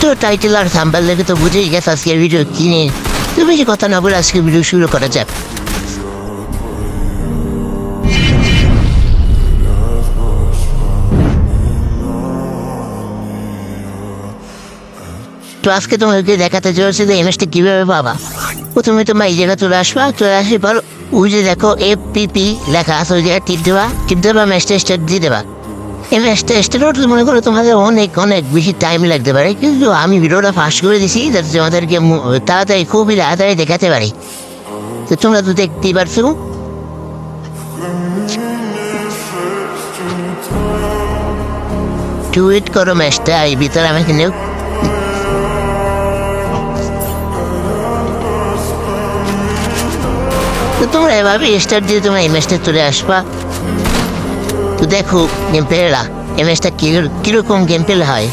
তো টাইটেল আর থাম্বাল দেখে তো বুঝেই গেছে আজকের ভিডিও কিনে তুমি যে কথা না বলে আজকে ভিডিও শুরু করা যাক। তো আজকে তোমাকে দেখাতে চলেছে যে এমএসটি কীভাবে পাবা। প্রথমে তোমরা এই জায়গা চলে আসবা, চলে আসে পর ওই যে দেখো এফ পি লেখা আছে, ওই জায়গায় টিপ দেবা টিপ দেবা ম্যাচটা স্টার্ট দিয়ে দেবা। এই ম্যাচটা স্টার্ট মনে করো তোমাদের অনেক অনেক বেশি টাইম লাগতে পারে। কিন্তু আমি ভিডিওটা ফাস্ট করে দিছি, যাতে তোমাদেরকে তাড়াতাড়ি খুবই তাড়াতাড়ি দেখাতে পারি। তো তোমরা তো দেখতেই পারছ। টুইট করো ম্যাচটা এই ভিতরে আমাকে নেও। তো তোমরা এভাবে স্টার্ট দিয়ে তোমরা এই ম্যাচটা চলে আসবা। তো দেখো গেম এমএসটা এই ম্যাচটা কীরকম গেম হয়?